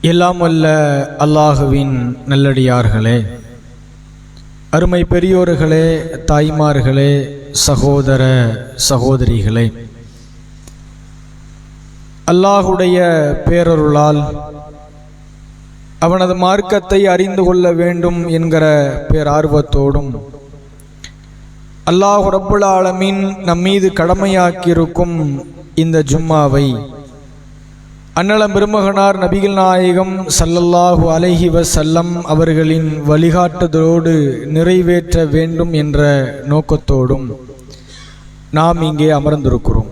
எல்லாம் அல்ல அல்லாஹுவின் நல்லடியார்களே அருமை பெரியோர்களே தாய்மார்களே சகோதர சகோதரிகளே அல்லாஹுடைய பேரருளால் அவனது மார்க்கத்தை அறிந்து கொள்ள வேண்டும் என்கிற பேரார்வத்தோடும் அல்லாஹு ரப்புல் ஆலமின் நம்மீது கடமையாக்கியிருக்கும் இந்த ஜும்மாவை அன்னலம் பெருமகனார் நபிகள் நாயகம் சல்லல்லாஹு அலஹி வசல்லம் அவர்களின் வழிகாட்டுதலோடு நிறைவேற்ற வேண்டும் என்ற நோக்கத்தோடும் நாம் இங்கே அமர்ந்திருக்கிறோம்.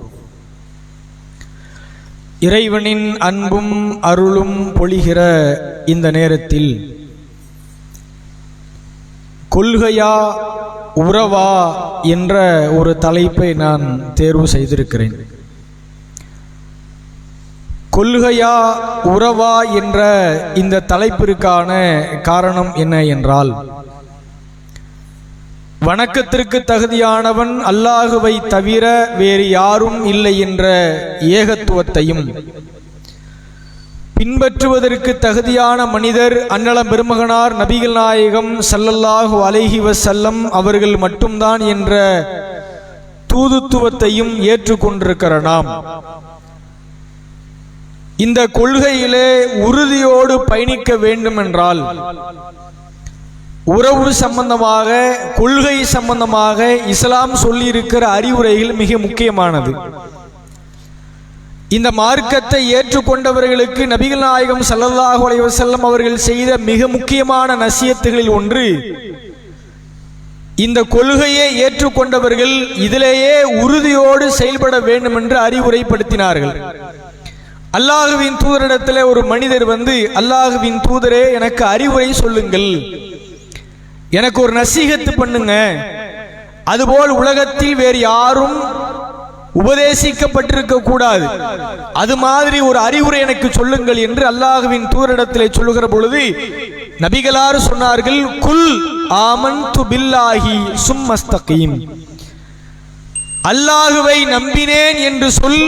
இறைவனின் அன்பும் அருளும் பொழிகிற இந்த நேரத்தில் கொள்கையா உறவா என்ற ஒரு தலைப்பை நான் தேர்வு செய்திருக்கிறேன். கொள்கையா உறவா என்ற இந்த தலைப்பிற்கான காரணம் என்ன என்றால் வணக்கத்திற்கு தகுதியானவன் அல்லாஹுவை தவிர வேறு யாரும் இல்லை என்ற ஏகத்துவத்தையும் பின்பற்றுவதற்கு தகுதியான மனிதர் அன்னலம் பெருமகனார் நபிகள் நாயகம் சல்லல்லாஹு அலைஹி வசல்லம் அவர்கள் மட்டும்தான் என்ற தூதுத்துவத்தையும் ஏற்றுக்கொண்டிருக்கிற நாம் இந்த கொள்கையிலே உறுதியோடு பயணிக்க வேண்டுமென்றால் உறவு சம்பந்தமாக கொள்கை சம்பந்தமாக இஸ்லாம் சொல்லியிருக்கிற அறிவுரைகள் மிக முக்கியமானது. இந்த மார்க்கத்தை ஏற்றுக்கொண்டவர்களுக்கு நபிகள் நாயகம் சல்லல்லாஹு அலைவசல்லம் அவர்கள் செய்த மிக முக்கியமான நசியத்துகளில் ஒன்று இந்த கொள்கையை ஏற்றுக்கொண்டவர்கள் இதிலேயே உறுதியோடு செயல்பட வேண்டும் என்று அறிவுரைப்படுத்தினார்கள். அல்லாஹுவின் தூதரிடத்தில் ஒரு மனிதர் வந்து அல்லாஹுவின் தூதரே எனக்கு அறிவுரை சொல்லுங்கள். எனக்கு ஒரு நசீகத்து பண்ணுங்க. அதுபோல் உலகத்தில் வேறு யாரும் உபதேசிக்கப்பட்டிருக்க கூடாது அது மாதிரி ஒரு அறிவுரை எனக்கு சொல்லுங்கள் என்று அல்லாஹுவின் தூரிடத்திலே சொல்லுகிற பொழுது நபிகளார் சொன்னார்கள் குல் ஆமன் து பில்லாஹி சும்மஸ்தகீம். அல்லாஹுவை நம்பினேன் என்று சொல்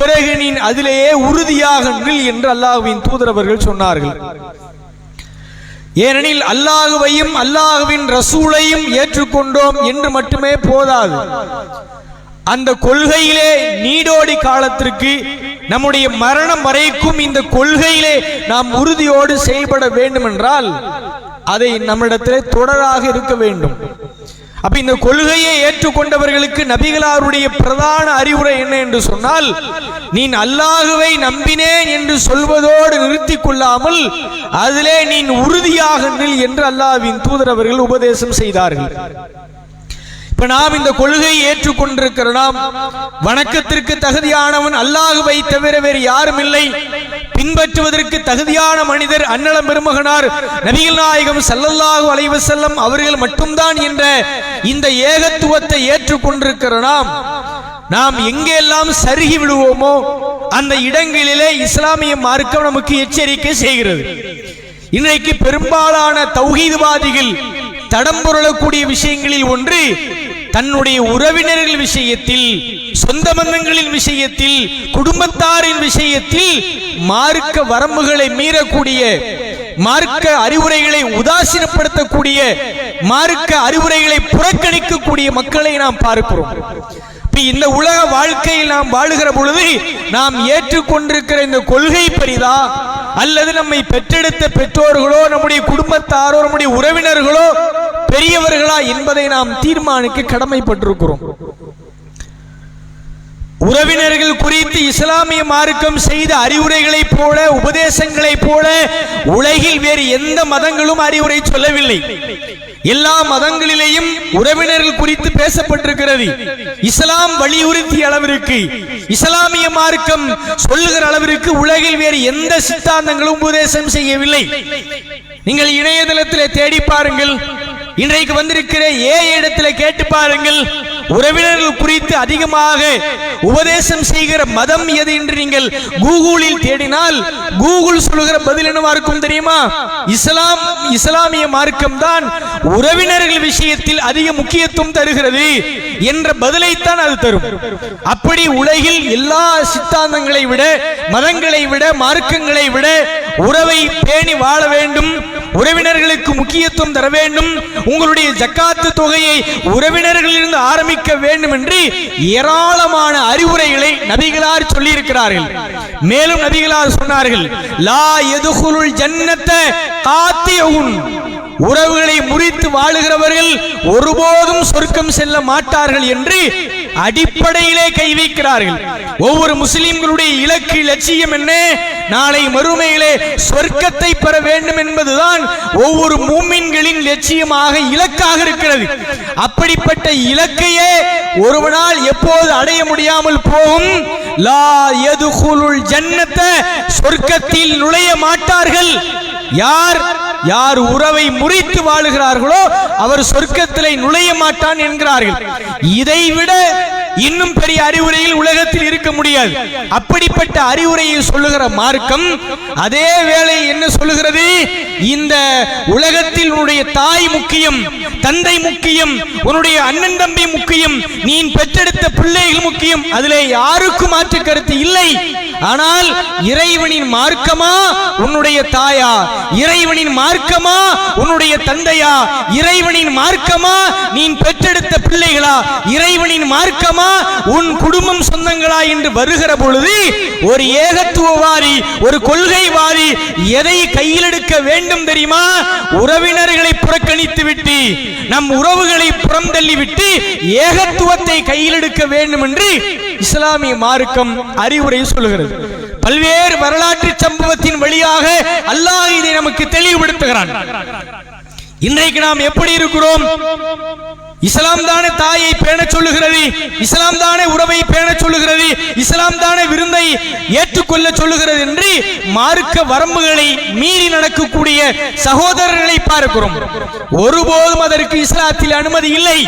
பிறகு நீ அதிலேயே உறுதியாக நில் என்று அல்லாஹுவின் தூதரவர்கள் சொன்னார்கள். ஏனெனில் அல்லாஹுவையும் அல்லாஹுவின் ரசூலையும் ஏற்றுக்கொண்டோம் என்று மட்டுமே போதாது. அந்த கொள்கையிலே நீடோடி காலத்திற்கு நம்முடைய மரணம் வரைக்கும் இந்த கொள்கையிலே நாம் உறுதியோடு செயல்பட வேண்டும் என்றால் அதை நம்மிடத்திலே தொடராக இருக்க வேண்டும். அப்ப இந்த கொள்கையை ஏற்றுக்கொண்டவர்களுக்கு நபிகளாருடைய பிரதான அறிவுரை என்ன என்று சொன்னால் நீ அல்லாஹுவை நம்பினேன் என்று சொல்வதோடு நிறுத்திக் கொள்ளாமல் அதிலே நீ உறுதியாக நில் என்று அல்லாஹ்வின் தூதர் அவர்கள் உபதேசம் செய்தார்கள். இப்ப நாம் இந்த கொள்கையை ஏற்றுக்கொண்டிருக்கிற நாம் வணக்கத்திற்கு தகுதியானவன் அல்லாஹுவை தவிர வேறு யாரும் இல்லை. பின்பற்றுவதற்கு தகுதியான மனிதர் அன்னலம் பெருமகனார் நபிகள் நாயகம் சல்லல்லாஹு அலைவசல்லம் அவர்கள் மட்டும்தான் என்ற இந்த ஏகத்துவத்தை ஏற்றுக்கொண்டிருக்கிற நாம் நாம் எங்கெல்லாம் சருகி விடுவோமோ அந்த இடங்களிலே இஸ்லாமிய மார்க்கம் நமக்கு எச்சரிக்கை செய்கிறது. இன்றைக்கு பெரும்பாலான தௌஹீதுவாதிகள் தடம் புரளக்கூடிய விஷயங்களில் ஒன்று தன்னுடைய உறவினர்கள் விஷயத்தில் சொந்த பந்தங்களின் விஷயத்தில் குடும்பத்தாரின் விஷயத்தில் மார்க்க வரம்புகளை மீறக்கூடிய மார்க்க அறிவுரைகளை உதாசீனப்படுத்தக்கூடிய மார்க்க அறிவுரைகளை புறக்கணிக்கக்கூடிய மக்களை நாம் பார்க்கிறோம். இந்த உலக வாழ்க்கையில் நாம் வாழுகிற பொழுது நாம் ஏற்றுக்கொண்டிருக்கிற இந்த கொள்கை பெரிதா அல்லது நம்மை பெற்றெடுத்த பெற்றோர்களோ நம்முடைய குடும்பத்தாரோ நம்முடைய உறவினர்களோ பெரியவர்களா என்பதை நாம் தீர்மானிக்க கடமைப்பட்டிருக்கிறோம். உறவினர்கள் குறித்து இஸ்லாமிய மார்க்கம் செய்த அறிவுரைகளைப் போல உபதேசங்களைப் போல உலகில் வேறு எந்த மதங்களும் அறிவுரை சொல்லவில்லை. எல்லா மதங்களிலேயும் உறவினர்கள் குறித்து பேசப்பட்டிருக்கிறது. இஸ்லாம் வலியுறுத்திய அளவிற்கு இஸ்லாமிய மார்க்கம் சொல்லுகிற அளவிற்கு உலகில் வேறு எந்த சித்தாந்தங்களும் உபதேசம் செய்யவில்லை. நீங்கள் இணையதளத்தில் தேடி பாருங்கள். இன்றைக்கு வந்திருக்கிற ஏ இடத்துல கேட்டு பாருங்கள். உறவினர்கள் குறித்து அதிகமாக உபதேசம் செய்கிற மதம் எது என்று நீங்கள் கூகுளில் தேடினால் கூகுள் சொல்லுகிற பதில் என்னவா இருக்கும் தெரியுமா? இஸ்லாம் இஸ்லாமிய மார்க்கம் தான் உறவினர்கள் விஷயத்தில் அதிக முக்கியத்துவம் தருகிறது என்ற பதிலைத்தான் அது தரும். அப்படி உலகில் எல்லா சித்தாந்தங்களை விட மதங்களை விட மார்க்கங்களை விட உறவை பேணி வாழ வேண்டும் உறவினர்களுக்கு முக்கியத்துவம் தர வேண்டும். உங்களுடைய ஜக்காத்து தொகையை உறவினர்களிலிருந்து தவிர்க்க வேண்டும் என்று ஏராளமான அறிவுரைகளை நபிகளார் சொல்லியிருக்கிறார்கள். மேலும் நபிகளார் சொன்னார்கள் லா எதுகுருள் ஜன்னத்தை காத்தியவுன் உறவுகளை முறித்து வாழுகிறவர்கள் ஒருபோதும் சொர்க்கம் செல்ல மாட்டார்கள் என்று அடிப்படையிலே கை வைக்கிறார்கள். ஒவ்வொரு முஸ்லிம்களுடைய இலக்கு லட்சியம் என்ன? நாளை மறுமையிலே சொர்க்கத்தை பெற வேண்டும் என்பதுதான் ஒவ்வொரு மூமின்களின் லட்சியமாக இலக்காக இருக்கிறது. அப்படிப்பட்ட இலக்கையே ஒருவனால் எப்போது அடைய முடியாமல் போகும்? லா எதுகுலுள் ஜன்னத்தை சொர்க்கத்தில் நுழைய மாட்டார்கள். யார்? யார் உறவை முறித்து வாழுகிறார்களோ அவர் சொர்க்கத்திலே நுழைய மாட்டான் என்கிறார்கள். இதைவிட இன்னும் பெரிய அறிவுரையில் உலகத்தில் இருக்க முடியாது. அப்படிப்பட்ட அறிவுரையை சொல்லுகிற மார்க்கம் அதே வேளை என்ன சொல்லுகிறது? இந்த உலகத்தில் உன்னுடைய தாய் முக்கியம் தந்தை முக்கியம் உன்னுடைய அண்ணன் தம்பி முக்கியம் நீ பெற்றெடுத்த பிள்ளைகள் முக்கியம். அதிலே யாருக்கும் மாற்று கருத்து இல்லை. ஆனால் இறைவனின் மார்க்கமா உன்னுடைய தாயா? இறைவனின் மார்க்கமா உன்னுடைய தந்தையா? இறைவனின் மார்க்கமா நீ பெற்றெடுத்த பிள்ளைகளா? இறைவனின் மார்க்கமா உன் குடும்பம் சொந்தங்களா என்று வருகிற பொழுது ஒரு ஏகத்துவவாதி ஒரு கொள்கைவாதி எதை கையில் எடுக்க வேண்டும்? தெரியுமா? உறவினர்களை புறக்கணித்து விட்டு நம் உறவுகளை புறம் தள்ளிவிட்டு ஏகத்துவத்தை கையில் எடுக்க வேண்டும் என்று இஸ்லாமிய மார்க்கம் அறிவுரை சொல்லுகிறது. பல்வேறு வரலாற்று சம்பவத்தின் வழியாக அல்லாஹ் இதை நமக்கு தெளிவுபடுத்துகிறான். இன்றைக்கு நாம் எப்படி இருக்கிறோம்? இஸ்லாம் தானே தாயை பேண சொல்லுகிறது. இஸ்லாம் தானே உறவை பேண சொல்லுகிறது. இஸ்லாம் தானே விருந்தை ஏற்றுக்கொள்ள சொல்லுகிறது என்று மார்க்க வரம்புகளை மீறி நடக்கக்கூடிய சகோதரர்களை பார்க்கிறோம். ஒருபோதும் அதற்கு இஸ்லாத்தில் அனுமதி இல்லை.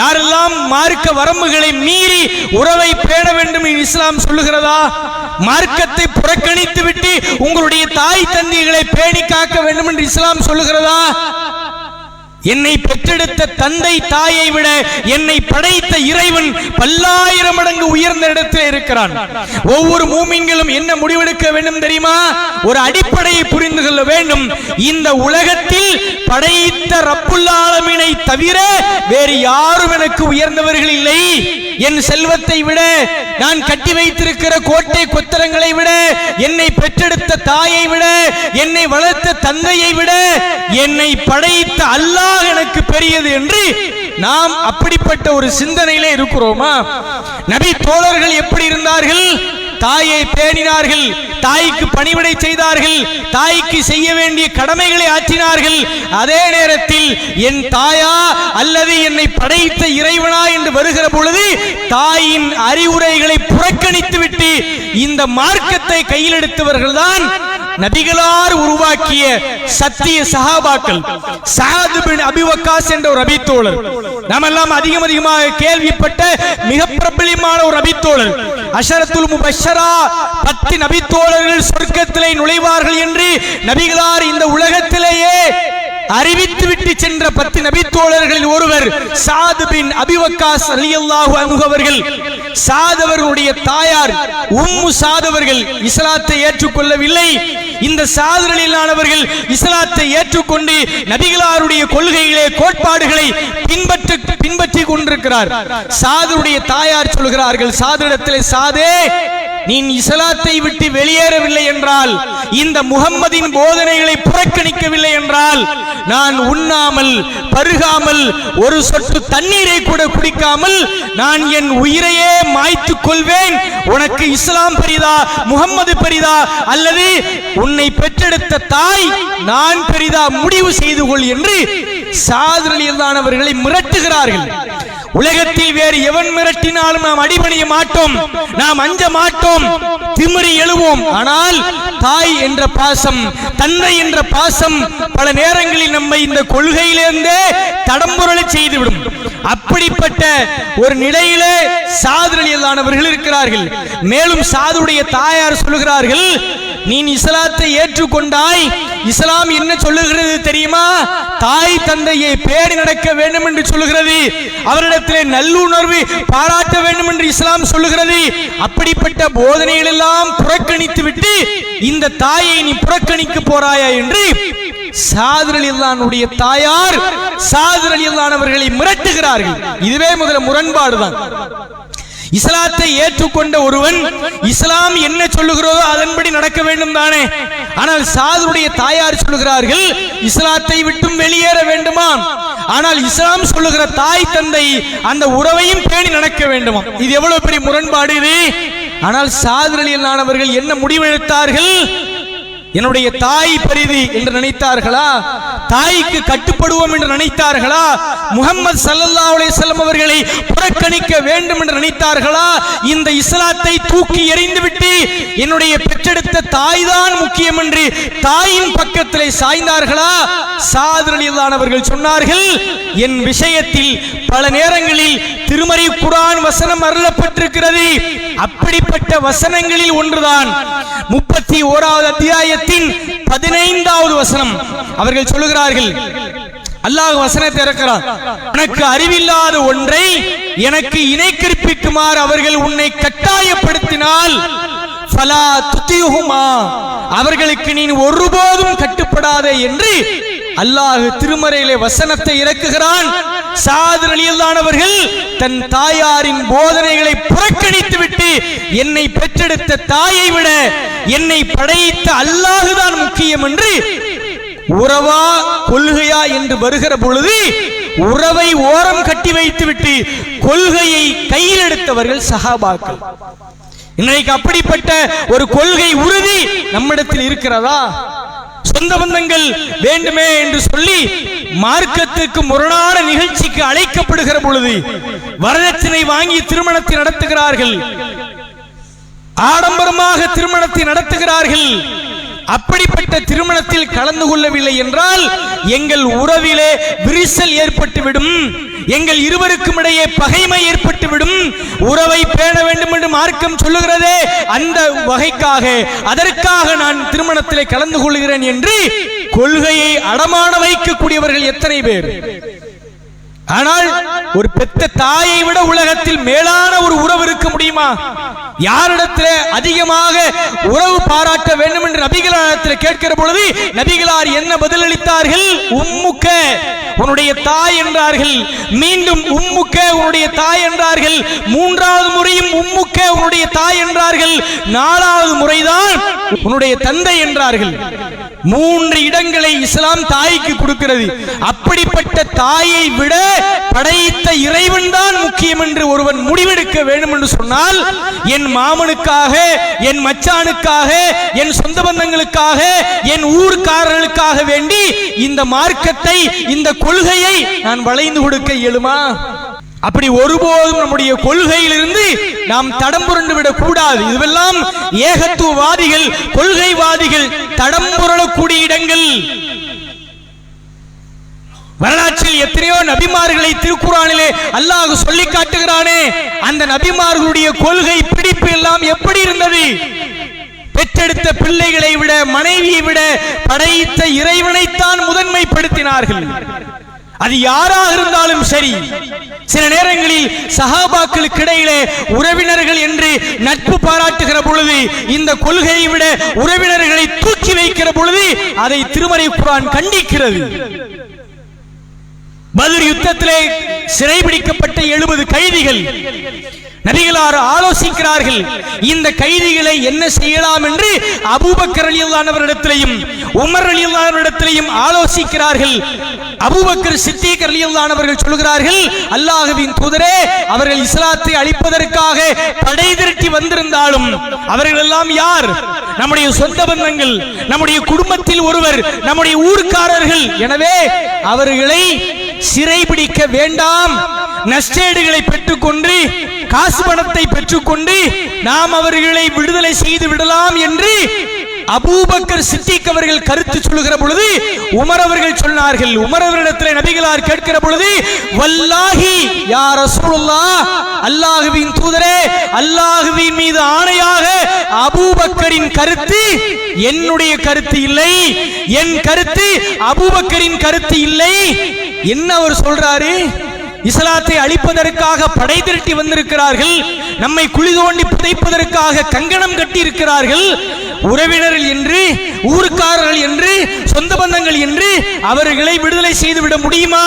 யாரெல்லாம் மார்க்க வரம்புகளை மீறி உறவை பேண வேண்டும் என்று இஸ்லாம் சொல்லுகிறதா? மார்க்கத்தை புறக்கணித்து விட்டு உங்களுடைய தாய் தந்தைகளை பேணி காக்க வேண்டும் என்று இஸ்லாம் சொல்லுகிறதா? என்னை பெற்றெடுத்த தந்தை தாயை விட என்னை படைத்த இறைவன் பல்லாயிரம் மடங்கு உயர்ந்த இடத்தில் இருக்கிறான். ஒவ்வொரு மூமின்களும் என்ன முடிவெடுக்க வேண்டும் தெரியுமா? ஒரு அடிப்படையை புரிந்து கொள்ள வேண்டும். இந்த உலகத்தில் படைத்த ரப்புல்லாலமினை தவிர வேறு யாரும் எனக்கு உயர்ந்தவர்கள் இல்லை. என் செல்வத்தை விட நான் கட்டி வைத்திருக்கிற கோட்டை கொத்தரங்களை விட என்னை பெற்றெடுத்த தாயை விட என்னை வளர்த்த தந்தையை விட என்னை படைத்த அல்லாஹ் எனக்கு பெரியது என்று நாம் அப்படிப்பட்ட ஒரு சிந்தனையிலே இருக்கிறோமா? நபி தோழர்கள் எப்படி இருந்தார்கள்? தாயை பேணினார்கள் தாய்க்கு பணிவிடை செய்தார்கள் தாய்க்கு செய்ய வேண்டிய கடமைகளை ஆற்றினார்கள். அதே நேரத்தில் என் தாயா அல்லது என்னை படைத்த இறைவனா? என்று வருகிற பொழுது தாயின் அறிவுரைகளை புறக்கணித்து விட்டு இந்த மார்க்கத்தை கையில் எடுத்தவர்கள் தான் நபிகளார் உருவாக்கிய சத்திய சஹாபாக்கள் சாது பின் அபிவக்காஸ் என்ற ஒரு அபித்தோழர். நாம் எல்லாம் அதிகம் அதிகமாக கேள்விப்பட்ட மிக பிரபலியமான ஒரு அபித்தோழர். அஷரத்துல் முபஷரா. பத்து நபித்தோழர்கள் சொர்க்கத்திலே நுழைவார்கள் என்று நபிகளார் இந்த உலகத்திலேயே அறிவித்து விட்டு சென்ற பத்து நபித்தோழர்களில் ஒருவர் சாது பின் அபிவக்காஸ் ரலியல்லாஹு அன்ஹு அவர்கள். சாதவர்களுடைய தாயார் உம்மு சாதவர்கள் இஸ்லாத்தை ஏற்றுக்கொள்ளவில்லை. இந்த சாதனையிலானவர்கள் இஸ்லாத்தை ஏற்றுக்கொண்டு நபிகளாருடைய கொள்கைகளே கோட்பாடுகளை பின்பற்று பின்பற்றி கொண்டிருக்கிறார். சாதுடைய தாயார் சொல்கிறார்கள் சாதரிடத்திலே சாதே நீ இஸ்லாத்தை விட்டு வெளியேறவில்லை என்றால் இந்த முகம்மதின் போதனைகளை புறக்கணிக்கவில்லை என்றால் நான் உண்ணாமல் பருகாமல் ஒரு சொட்டு தண்ணீரை கூட குடிக்காமல் நான் என் உயிரையே மாய்த்து கொள்வேன். உனக்கு இஸ்லாம் பெரிதா முகம்மது பெரிதா அல்லது உன்னை பெற்றெடுத்த தாய் நான் பெரிதா முடிவு செய்து கொள் என்று சாதனையிலானவர்களை மிரட்டுகிறார்கள். உலகத்தில் வேறு எவன் மிரட்டினாலும் நாம் அடிபணிய மாட்டோம். நாம் அஞ்ச மாட்டோம். திமிரி எழுவோம். ஆனால் தாய் என்ற பாசம் தந்தை என்ற பாசம் பல நேரங்களில் நம்மை இந்த கொள்கையிலிருந்தே தடம்புரளை செய்துவிடும். அப்படிப்பட்ட ஒரு நிலையிலே சாதுரலியலானவர்கள் இருக்கிறார்கள். மேலும் சாதுடைய தாயார் சொல்லுகிறார்கள் நீ இஸ்லாத்தை ஏற்றுக்கொண்டாய். இஸ்லாம் என்ன சொல்லுகிறது தெரியுமா? தாய் தந்தையை பேடி நடக்க வேண்டும் என்று சொல்லுகிறது. அவரிடத்திலே நல்லுணர்வு பாராட்ட வேண்டும் என்று இஸ்லாம் சொல்லுகிறது. அப்படிப்பட்ட போதனைகள் எல்லாம் புறக்கணித்து விட்டு இந்த தாயை நீ புறக்கணிக்க போறாயா என்று சாதுரலில்லானுடைய தாயார் சாதுரலில்லானவர்களை மிரட்டுகிறார்கள். இதுவே முதல்ல முரண்பாடுதான். இஸ்லாத்தை ஏற்றுக்கொண்ட ஒருவன் இஸ்லாம் என்ன சொல்லுகிறதோ அதன்படி நடக்க வேண்டும் தானே. ஆனால் சாதுடைய தாயார் சொல்லுகிறார்கள் இஸ்லாத்தை விட்டும் வெளியேற வேண்டுமா? ஆனால் இஸ்லாம் சொல்லுகிற தாய் தந்தை அந்த உறவையும் பேணி நடக்க வேண்டுமா? இது எவ்வளவு பெரிய முரண்பாடு இது. ஆனால் சாதுரலியலானவர்கள் என்ன முடிவெடுத்தார்கள்? என்னுடைய தாய் பெரிது என்று நினைத்தார்களா? தாய்க்கு கட்டுப்படுவோம் என்று நினைத்தார்களா? முகமது சல்லல்லா அலைஹி அவர்களை புறக்கணிக்க வேண்டும் என்று நினைத்தார்களா? இந்த இஸ்லாத்தை தூக்கி எறிந்து கட்டி என்னுடைய பெற்றெடுத்த தாய் தான் முக்கியம் என்று தாயின் பக்கத்திலே சாய்ந்தார்களா? சாதரலியலானவர்கள் சொன்னார்கள் என் விஷயத்தில் பல நேரங்களில் திருமறை குரான் வசனம் அருளப்பட்டிருக்கிறது. அப்படிப்பட்ட வசனங்களில் ஒன்றுதான். முப்பத்தி ஓராவது அத்தியாயத்தின் பதினைந்தாவது வசனம். அவர்கள் சொல்லுகிறார்கள் அல்லாஹ் வசனத்தை இறக்கிறான். உனக்கு அறிவில்லாத ஒன்றை எனக்கு இணை கற்பிக்குமாறு அவர்கள் உன்னை கட்டாயப்படுத்தினால் ஃபலா துத்தியுகுமா அவர்களுக்கு நீ ஒருபோதும் கட்டுப்படாதே என்று அல்லாஹ் திருமறையிலே வசனத்தை இறக்குகிறான். சாதர் அலியல்லானவர்கள் தன் தாயாரின் போதனைகளை புறக்கணித்து விட்டு என்னை பெற்றெடுத்த தாயை விட என்னை படைத்த அல்லாஹுதான் முக்கியம் என்று உறவா கொள்கையா என்று வருகிற பொழுது உறவை ஓரம் கட்டி வைத்துவிட்டு கொள்கையை கையில் எடுத்தவர்கள் சகாபாக்கள் இன்றைக்கு அப்படிப்பட்ட ஒரு கொள்கை உறுதி நம்மிடத்தில் இருக்கிறதா? சொந்த பந்தங்கள் வேண்டுமே என்று சொல்லி மார்க்கத்துக்கு முரணான நிகழ்ச்சிக்கு அழைக்கப்படுகிற பொழுது வரதட்சணை வாங்கி திருமணத்தை நடத்துகிறார்கள். ஆடம்பரமாக திருமணத்தை நடத்துகிறார்கள். அப்படிப்பட்ட திருமணத்தில் கலந்து கொள்ளவில்லை என்றால் எங்கள் உறவிலே விரிசல் ஏற்பட்டுவிடும். எங்கள் இருவருக்கும் இடையே பகைமை ஏற்பட்டுவிடும். உறவை பேண வேண்டும் என்று மார்க்கம் சொல்லுகிறதே அந்த வகைக்காக. அதற்காக நான் திருமணத்திலே கலந்து கொள்கிறேன் என்று கொள்கையை அடமான வைக்கக்கூடியவர்கள் எத்தனை பேர்? ஆனால் ஒரு பெத்த தாயை விட உலகத்தில் மேலான ஒரு உறவு இருக்க முடியுமா? யாரிடத்தில் அதிகமாக உறவு பாராட்ட வேண்டும் என்று நபிகளாரிடத்தில் கேட்கிற பொழுது நபிகளார் என்ன பதிலளித்தார்கள்? உம்முக்க உன்னுடைய தாய் என்றார்கள். மீண்டும் உம்முக்க உன்னுடைய தாய் என்றார்கள். மூன்றாவது முறையும் உம்முக்க உன்னுடைய தாய் என்றார்கள். நாலாவது முறைதான் உன்னுடைய தந்தை என்றார்கள். மூன்று இடங்களை இஸ்லாம் தாய்க்கு கொடுக்கிறது. அப்படிப்பட்ட தாயை விட படைத்த இறைவன் தான் முக்கியம் என்று ஒருவன் முடிவெடுக்க வேண்டும் என்று சொன்னால் என் மாமனுக்காக என் மச்சானுக்காக என் சொந்த பந்தங்களுக்காக என் ஊர்க்காரர்களுக்காக வேண்டி இந்த மார்க்கத்தை இந்த கொள்கையை நான் வளைந்து கொடுக்க இயலுமா? அப்படி ஒருபோதும் நம்முடைய கொள்கையிலிருந்து நாம் தடம் புரண்டு விடக் கூடாது இதுவெல்லாம் ஏகத்துவவாதிகள் கொள்கைவாதிகள் தடம் புரளக்கூடிய இடங்கள். வரலாற்றில் எத்தனையோ நபிமார்களை திருக்குறானிலே அல்லாஹ் சொல்லி காட்டுகிறானே அந்த நபிமார்களுடைய கொள்கை பிடிப்பு எல்லாம் எப்படி இருந்தது? பெற்றெடுத்த பிள்ளைகளை விட மனைவியை விட படைத்த இறைவனைத்தான் முதன்மைப்படுத்தினார்கள். அது யாராக இருந்தாலும் சரி. சில நேரங்களில் சஹாபாக்களுக்கு இடையிலே உறவினர்கள் என்று நட்பு பாராட்டுகிற பொழுது இந்த கொள்கையை விட உறவினர்களை தூக்கி வைக்கிற பொழுது அதை திருமறை குரான் கண்டிக்கிறது. பதில் யுத்தத்திலே சிறைபிடிக்கப்பட்ட எழுபது கைதிகள். நபிகளார் ஆலோசிக்கிறார்கள் இந்த கைதிகளை என்ன செய்யலாம் என்று அபூபக்கர் அலியுல்லானவரிடத்திலையும் உமர் அலியுல்லானவரிடத்திலையும் ஆலோசிக்கிறார்கள். அபூபக்கர் சித்திக் அலியுல்லானவர்கள் சொல்கிறார்கள் அல்லாஹுவின் தூதரே அவர்கள் இஸ்லாத்தை அழிப்பதற்காக படை திரட்டி வந்திருந்தாலும் அவர்கள் எல்லாம் யார்? நம்முடைய சொந்த பந்தங்கள் நம்முடைய குடும்பத்தில் ஒருவர் நம்முடைய ஊர்க்காரர்கள். எனவே அவர்களை சிறைபிடிக்க வேண்டாம். நஷ்டேடுகளை பெற்றுக்கொண்டு காசு பணத்தை பெற்றுக்கொண்டு நாம் அவர்களை விடுதலை செய்து விடலாம் என்று அபூபக்கர் சித்திக் அவர்கள் கருத்து சொல்லுகிற பொழுது உமர் அவர்கள் சொன்னார்கள். உமர் அவரிடத்தில் நபிகளார் கேட்கிற பொழுது வல்லாஹி யார் ரசூலுல்லாஹ் அல்லாஹுவின் தூதரே அல்லாஹுவின் மீது ஆணையாக அபூபக்கரின் கருத்து என்னுடைய கருத்து இல்லை. என் கருத்து அபூபக்கரின் கருத்து இல்லை. என்ன அவர் சொல்றாரு? இஸ்லாத்தை அழிப்பதற்காக படை திரட்டி வந்திருக்கிறார்கள் நம்மை குழி தோண்டி புதைப்பதற்காக கங்கணம் கட்டி இருக்கிறார்கள் உறவினர்கள் என்று ஊருக்காரர்கள் என்று சொந்த பந்தங்கள் என்று அவர்களை விடுதலை செய்துவிட முடியுமா?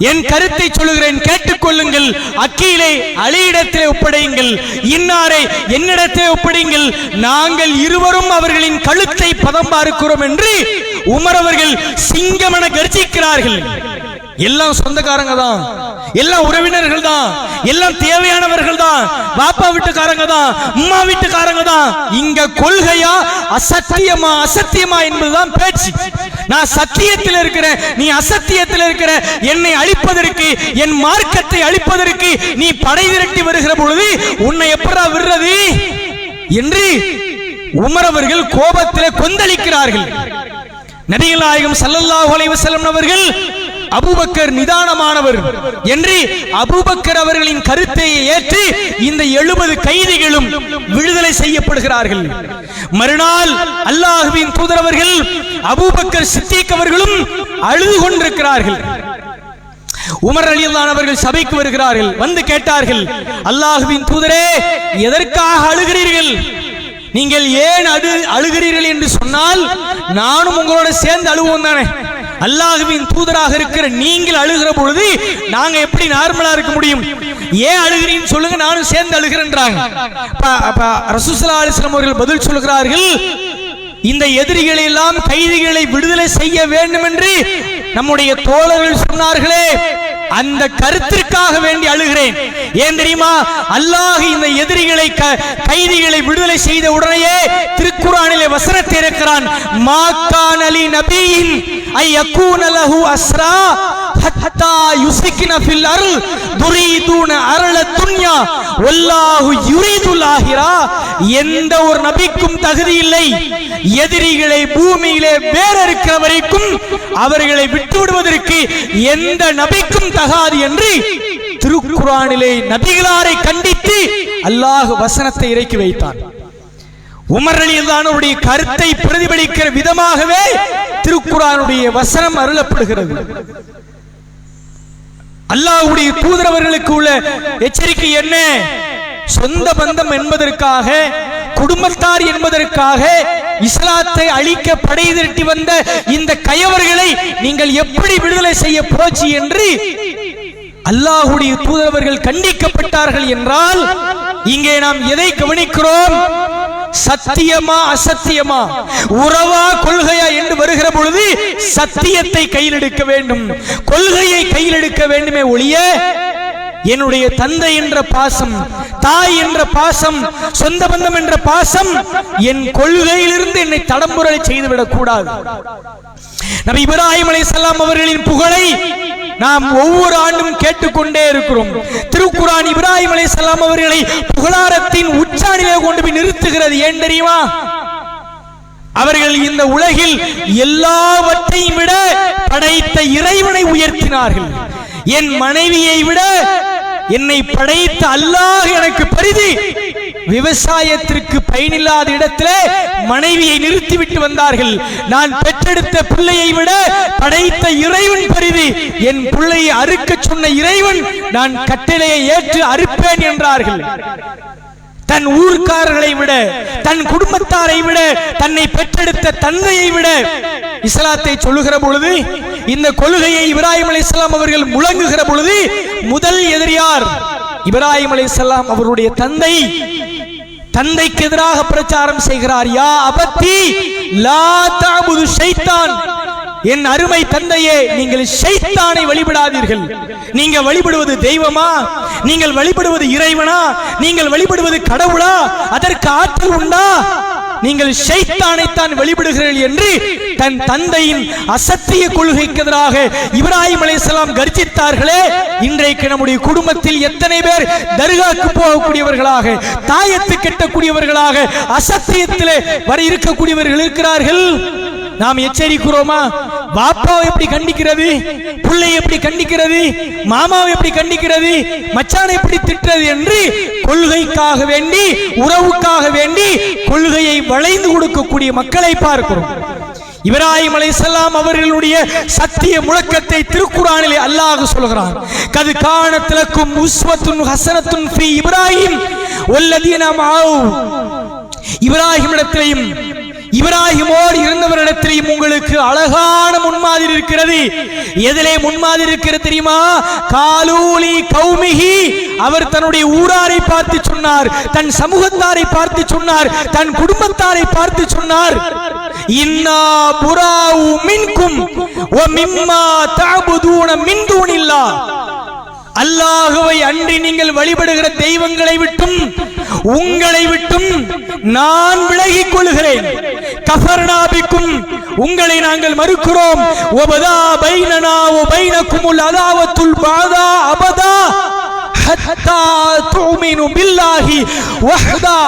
என் கருத்தை சொல்லுகிறேன் கேட்டுக்கொள்ளுங்கள் அக்கீலை அலியிடத்திலே ஒப்படையுங்கள் இன்னாரை என்னிடத்திலே ஒப்படையுங்கள் நாங்கள் இருவரும் அவர்களின் கழுத்தை பதம் பார்க்கிறோம் என்று உமர் அவர்கள் சிங்கமென கர்ஜிக்கிறார்கள். எல்லாம் சொந்தக்காரங்க தான் எல்லாம் உறவினர்கள் தான் எல்லாம் தேவையானவர்கள் தான் பாப்பா வீட்டுக்காரங்க தான் அம்மா வீட்டுக்காரங்க தான் இங்க கொள்கையா அசத்தியமா அசத்தியமா என்பதுதான் பேச்சு. நான் சத்தியத்தில் இருக்கிறேன். நீ அசத்தியத்தில் இருக்கிற என்னை அழிப்பதற்கு என் மார்க்கத்தை அழிப்பதற்கு நீ படை திரட்டி வருகிற பொழுது உன்னை எப்படா விடுறது? என்று உமரவர்கள் கோபத்தில் கொந்தளிக்கிறார்கள். நபிகள் நாயகம் சல்லல்லாஹு அலைஹி வஸல்லம் அவர்கள் அபூபக்கர் நிதானமானவர் என்று அபுபக்கர் அவர்களின் கருத்தை ஏற்று இந்த எழுபது கைதிகளும் விடுதலை செய்யப்படுகிறார்கள். மறுநாள் அல்லாஹுவின் தூதரவர்கள் அபுபக்கர் சித்திக் அவர்களும் அழுது கொண்டிருக்கிறார்கள். உமர் அலியல்லான் அவர்கள் சபைக்கு வருகிறார்கள். வந்து கேட்டார்கள் அல்லாஹுவின் தூதரே எதற்காக அழுகிறீர்கள்? நீங்கள் ஏன் அழு அழுகிறீர்கள் என்று சொன்னால் நானும் உங்களோட சேர்ந்து அழுவோம் தானே. அல்லாஹுவின் தூதராக இருக்கிற நீங்கள் அழுகிற பொழுது நாங்க எப்படி நார்மலா இருக்க முடியும்? ஏன் அழுகிறீன்னு சொல்லுங்க நானும் சேர்ந்து அழுகிறேன்றாங்க. ரசூசலா அலிஸ்லாம் அவர்கள் பதில் சொல்கிறார்கள் இந்த எதிரிகளை எல்லாம் கைதிகளை விடுதலை செய்ய வேண்டும் என்று நம்முடைய தோழர்கள் சொன்னார்களே அந்த கருத்திற்காக வேண்டி அழுகிறேன். ஏன் தெரியுமா? அல்லாஹ் இந்த எதிரிகளை க- கைதிகளை விடுதலை செய்த உடனேயே திருக்குறானிலே வசனத்தை இருக்கிறான் மாக்கான் அலி நபியின் ஐ யக்கூன அஸ்ரா ஹத்தா ஃபில் அருள் துரீதுன அருள துன்யா வல்லாஹு யுரீதுல் ஆஹிரா. எந்த ஒரு நபிக்கும் தகுதி இல்லை. எதிரிகளை பூமியிலே வேறறுக்கிற வரைக்கும் அவர்களை விட்டு விடுவதற்கு எந்த நபிக்கும் தகாது என்று திருக்குறானிலே நபிகளாரை கண்டித்து அல்லாஹ் வசனத்தை இறக்கி வைத்தான். உமர் அலிதானுடைய கருத்தை பிரதிபலிக்கிற விதமாகவே திருக்குறானுடைய வசனம் அருளப்படுகிறது. அல்லாஹ்வுடைய தூதரவர்களுக்கு உள்ள எச்சரிக்கை என்ன? சொந்த பந்தம் என்பதற்காக குடும்பத்தார் என்பதற்காக இஸ்லாத்தை அழிக்க படை திரட்டி வந்த இந்த கயவர்களை நீங்கள் எப்படி விடுதலை செய்ய போச்சு என்று அல்லாஹுடைய தூதரவர்கள் கண்டிக்கப்பட்டார்கள் என்றால் இங்கே நாம் எதை கவனிக்கிறோம்? சத்தியமா அசத்தியமா? உறவா கொள்கையா என்று வருகிற பொழுது சத்தியத்தை கையில் எடுக்க வேண்டும். கொள்கையை கையில் எடுக்க வேண்டுமே ஒழிய என்னுடைய தந்தை என்ற பாசம் தாய் என்ற பாசம் சொந்த பந்தம் என்ற பாசம் என் கொள்கையிலிருந்து என்னை தடம்புரலை செய்துவிடக் கூடாது நபி இப்ராஹிம் அலைஹிஸ்ஸலாம் அவர்களின் புகழை நாம் ஒவ்வொரு ஆண்டும் கேட்டுக்கொண்டே இருக்கிறோம். திருக்குரான் இப்ராஹிம் அலைஹிஸ்ஸலாம் அவர்களை புகழாரத்தின் உச்சாணிலே கொண்டு போய் நிறுத்துகிறது ஏன் தெரியுமா? அவர்கள் இந்த உலகில் எல்லாவற்றையும் விட படைத்த இறைவனை உயர்த்தினார்கள். என் மனைவியை விட என்னை படைத்த அல்லாஹ் எனக்கு பரிதி. விவசாயத்திற்கு பயனில்லாத இடத்திலே மனைவியை நிறுத்திவிட்டு வந்தார்கள். நான் பெற்றெடுத்த பிள்ளையை விட படைத்த இறைவன் பரிதி. என் பிள்ளையை அறுக்கச் சொன்ன இறைவன் நான் கட்டளையை ஏற்று அறுப்பேன் என்றார்கள். தன் ஊர்க்காரர்களை விட தன் குடும்பத்தாரை விட தன்னை பெற்றெடுத்த தந்தையை விட இஸ்லாத்தை சொல்லுகிற பொழுது இந்த கொள்கையை இப்ராஹிம் அலைஹிஸ்ஸலாம் அவர்கள் முழங்குகிற பொழுது முதல் எதிரியார் இப்ராஹிம் அலைஹிஸ்ஸலாம் அவருடைய தந்தை தந்தைக்கு எதிராக பிரச்சாரம் செய்கிறார். யா அபத்தி லா தாபுது ஷைத்தான். என் அருமை தந்தையே நீங்கள் ஷைத்தானை வழிபடாதீர்கள். நீங்க வழிபடுவது தெய்வமா? நீங்கள் வழிபடுவது இறைவனா? நீங்கள் வழிபடுவது கடவுளா? அதற்கு ஆற்றல் உண்டா? நீங்கள் ஷைத்தானைத்தான் வழிபடுகிறீர்கள் என்று தன் தந்தையின் அசத்திய கொள்கைக்கு எதிராக இப்ராஹிம் அலைஹிஸ்ஸலாம் கர்ஜித்தார்களே. இன்றைக்கு நம்முடைய குடும்பத்தில் எத்தனை பேர் தர்காக்கு போகக்கூடியவர்களாக தாயத்து கெட்டக்கூடியவர்களாக அசத்தியத்திலே வர இருக்கக்கூடியவர்கள் இருக்கிறார்கள்? நாம் எச்சரிக்கிறோமா? பாப்பாவை எப்படி கண்டிக்கிறது? பிள்ளை எப்படி கண்டிக்கிறது? மாமாவை எப்படி கண்டிக்கிறது? மச்சானை எப்படி திட்டுறது என்று கொள்கைக்காக வேண்டி உறவுக்காக வேண்டி கொள்கையை வளைந்து கொடுக்கக்கூடிய மக்களை பார்க்கிறோம். இப்ராஹிம் அலைஹிஸ்ஸலாம் அவர்களுடைய சத்திய முழக்கத்தை திருக்குறானிலே அல்லாஹ் சொல்கிறான். கது காணத்திலக்கும் உஸ்வத்துன் ஹசனத்துன் ஃபி இப்ராஹிம் ஒல்லதீன மாவு இப்ராஹிம் இடத்திலையும் இப்ராஹிமோடு இருந்தவரிடத்திலையும் உங்களுக்கு அழகான முன்மாதிரி இருக்கிறது. எதிலே முன்மாதிரி இருக்கிறது தெரியுமா? காலூலி கௌமிகி அவர் தன்னுடைய ஊராரை பார்த்து சொன்னார் தன் சமூகத்தாரை பார்த்து சொன்னார் தன் குடும்பத்தாரை பார்த்து சொன்னார். இன்னா புராவு மின்கும் ஒ மிம்மா தாபுதூன மின்தூனில்லா அல்லாஹுவை அன்றி நீங்கள் வழிபடுகிற தெய்வங்களை விட்டும் உங்களை விட்டும் நான் விலகிக் கொள்கிறேன். கஃபர்னாபிக்கும். உங்களை நாங்கள் மறுக்கிறோம். ஒபதா பைனனா ஒ பைனக்குமுல் அதாவத்துல் பாதா அபதா. ஹத்தா துமினு பில்லாஹி வஹ்தா.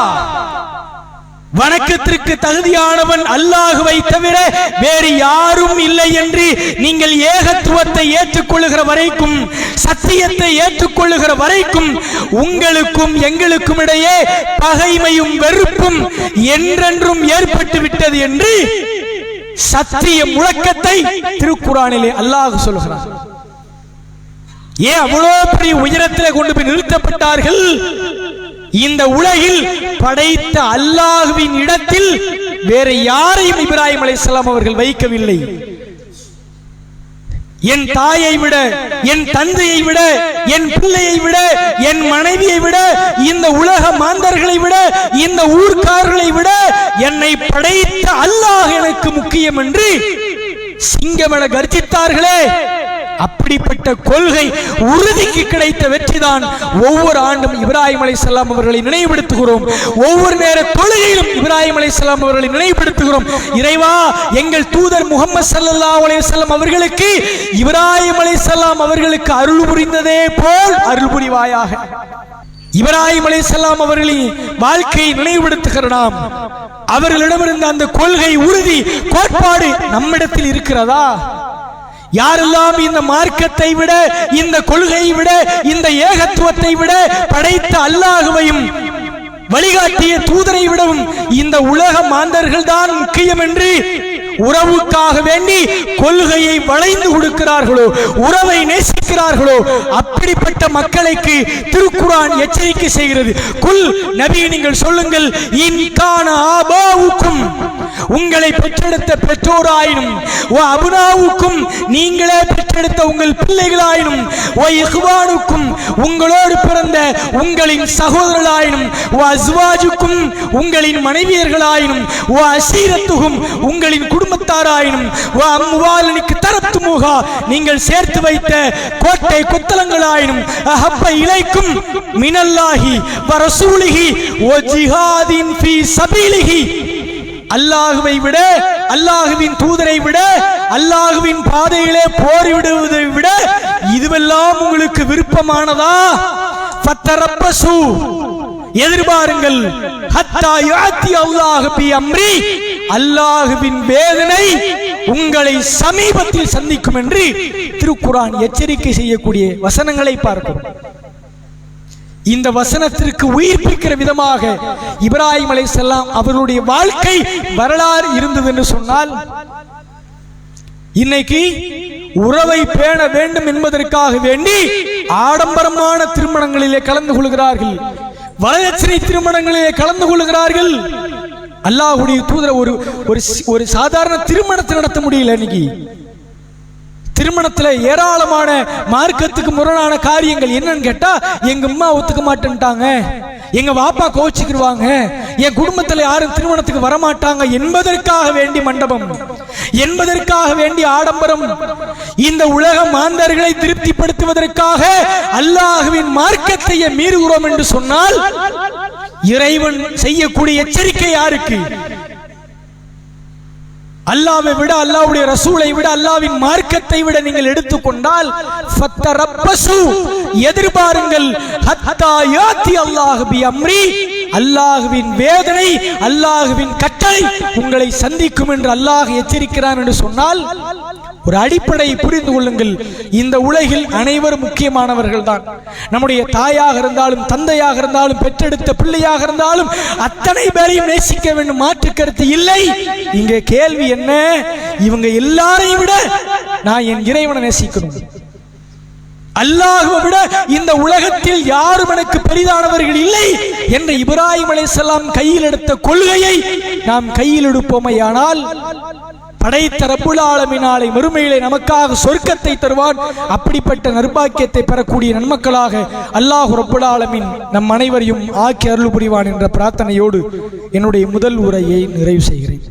வணக்கத்திற்கு தகுதியானவன் அல்லாஹுவை தவிர வேறு யாரும் இல்லை என்று நீங்கள் ஏகத்துவத்தை ஏற்றுக்கொள்ளுகிற வரைக்கும் சத்தியத்தை ஏற்றுக்கொள்ளுகிற வரைக்கும் உங்களுக்கும் எங்களுக்கும் இடையே பகைமையும் வெறுப்பும் என்றென்றும் ஏற்பட்டு விட்டது என்று சத்திய முழக்கத்தை திருக்குறானிலே அல்லாஹ் சொல்கிறார் ஏன் அவ்வளோ பெரிய உயரத்தில் கொண்டு போய் நிறுத்தப்பட்டார்கள்? இந்த உலகில் படைத்த அல்லாஹுவின் இடத்தில் வேற யாரையும் இப்ராஹிம் அலைஹிஸ்ஸலாம் அவர்கள் வைக்கவில்லை. என் தாயை விட என் தந்தையை விட என் பிள்ளையை விட என் மனைவியை விட இந்த உலக மாந்தர்களை விட இந்த ஊர்க்காரர்களை விட என்னை படைத்த அல்லாஹ் எனக்கு முக்கியம் என்று சிங்கமென கர்ஜித்தார்களே. அப்படிப்பட்ட கொள்கை உறுதிக்கு கிடைத்த வெற்றிதான் ஒவ்வொரு ஆண்டும் இப்ராஹிம் அலைஹிஸ்ஸலாம் அவர்களை நினைவுபடுத்துகிறோம். ஒவ்வொரு நேர தொழுகையிலும் இப்ராஹிம் செல்லாம் அவர்களை நினைவுபடுத்துகிறோம். இறைவா எங்கள் தூதர் முகமது சல்லா அலைஹி செல்லம் அவர்களுக்கு இப்ராஹிம் அலைஹிஸ்ஸலாம் அவர்களுக்கு அருள் புரிந்ததே போல் அருள் புரிவாயாக. இப்ராஹிம் அலைஹிஸ்ஸலாம் அவர்களின் வாழ்க்கையை நினைவுபடுத்துகிற நாம் அவர்களிடமிருந்த அந்த கொள்கை உறுதி கோட்பாடு நம்மிடத்தில் இருக்கிறதா? யாரெல்லாம் இந்த மார்க்கத்தை விட இந்த கொள்கையை விட இந்த ஏகத்துவத்தை விட படைத்த அல்லாஹுவையும் வழிகாட்டிய தூதரை விடவும் இந்த உலக மாந்தர்கள் தான் முக்கியம் என்று உறவுக்காக வேண்டி கொள்கையை வளைந்து கொடுக்கிறார்களோ உறவை நேசிக்கிறார்களோ அப்படிப்பட்ட மக்களுக்கு திருக்குறான் எச்சரிக்கை செய்கிறது. குல் நபி நீங்கள் சொல்லுங்கள் இன்கான ஆபாவுக்கும் உங்களை பெற்றெடுத்த பெற்றோராயினும் ஓ அபுனாவுக்கும் நீங்களே பெற்றெடுத்த உங்கள் பிள்ளைகளாயினும் ஓ இஹ்வானுக்கும் உங்களோடு பிறந்த உங்களின் சகோதரர்களாயினும் ஓ அஸ்வாஜுக்கும் உங்களின் மனைவியர்களாயினும் ஓ அசீரத்துகும் உங்களின் குடும்பத்தாராயினும் ஓ அம்வாலனுக்கு தரத்து முகா நீங்கள் சேர்த்து வைத்த கோட்டை கொத்தலங்களாயினும் அஹப்ப இலைக்கும் மினல்லாஹி வரசூலிகி ஓ ஜிஹாதின் ஃபீ சபீலிஹி. அல்லாஹுவை விட அல்லாஹுவின் தூதரை விட அல்லாஹுவின் பாதையிலே போரிவிடுவதை விட இதுவெல்லாம் உங்களுக்கு விருப்பமானதா? பத்தரப்பசு எதிர்பாருங்கள். ஹத்தா யாத்தி அல்லாஹ் பி அம்ரி. அல்லாஹுவின் வேதனை உங்களை சமீபத்தில் சந்திக்கும் என்று திருக்குரான் எச்சரிக்கை செய்யக்கூடிய வசனங்களை பார்க்கும் இந்த வசனத்திற்கு உயிர்ப்பிக்கிற விதமாக இப்ராஹிம் செல்லலாம் அவருடைய வாழ்க்கை வரலாறு இருந்தது என்று சொன்னால் இன்னைக்கு உறவை பேண வேண்டும் என்பதற்காக வேண்டி ஆடம்பரமான திருமணங்களிலே கலந்து கொள்கிறார்கள். வரதட்சணை திருமணங்களிலே கலந்து கொள்கிறார்கள். அல்லாஹுடைய தூதர் ஒரு ஒரு ஒரு சாதாரண திருமணத்தை நடத்த முடியல இன்னைக்கு. திருமணத்தில் ஏராளமான மார்க்கத்துக்கு முரணான காரியங்கள் என்னன்னு கேட்டால் எங்கள் அம்மா ஒத்துக்க மாட்டேன்ட்டாங்க. எங்கள் வாப்பா கோச்சிக்கிடுவாங்க என் குடும்பத்தில் யாரும் திருமணத்துக்கு வரமாட்டாங்க என்பதற்காக வேண்டி மண்டபம் என்பதற்காக வேண்டி ஆடம்பரம். இந்த உலக மாந்தர்களை திருப்திப்படுத்துவதற்காக அல்லாஹுவின் மார்க்கத்தையே மீறுகிறோம் என்று சொன்னால் இறைவன் செய்யக்கூடிய எச்சரிக்கை யாருக்கு? அல்லாவை விட அல்லாவுடைய ரசூலை விட அல்லாவின் மார்க்கத்தை விட நீங்கள் எடுத்துக்கொண்டால் எதிர்பாருங்கள் அல்லாஹ் பி அம்ரி அல்லாஹுவின் வேதனை அல்லாஹுவின் கட்டளை உங்களை சந்திக்கும் என்று அல்லாஹ் எச்சரிக்கிறான் என்று சொன்னால் ஒரு அடிப்படையை புரிந்து கொள்ளுங்கள். இந்த உலகில் அனைவரும் முக்கியமானவர்கள் தான் நம்முடைய தாயாக இருந்தாலும் தந்தையாக இருந்தாலும் பெற்றெடுத்த பிள்ளையாக இருந்தாலும் அத்தனை பேரையும் நேசிக்க வேண்டும். மாற்று கருத்து இல்லை. இங்கே கேள்வி என்ன? இவங்க எல்லாரையும் விட நான் என் இறைவனை நேசிக்கணும். அல்லாஹுவை விட இந்த உலகத்தில் யாரும் எனக்கு பெரிதானவர்கள் இல்லை என்ற இப்ராஹிம் அலைஹிஸ்ஸலாம் கையில் எடுத்த கொள்கையை நாம் கையில் எடுப்போமையானால் படைத்த ரப்புல் மறுமையிலே நமக்காக சொர்க்கத்தை தருவான். அப்படிப்பட்ட நர்பாக்கியத்தை பெறக்கூடிய நன்மக்களாக அல்லாஹ் ரப்புலாளமின் ஆலமின் நம் அனைவரையும் ஆக்கி அருள் புரிவான் என்ற பிரார்த்தனையோடு என்னுடைய முதல் உரையை நிறைவு செய்கிறேன்.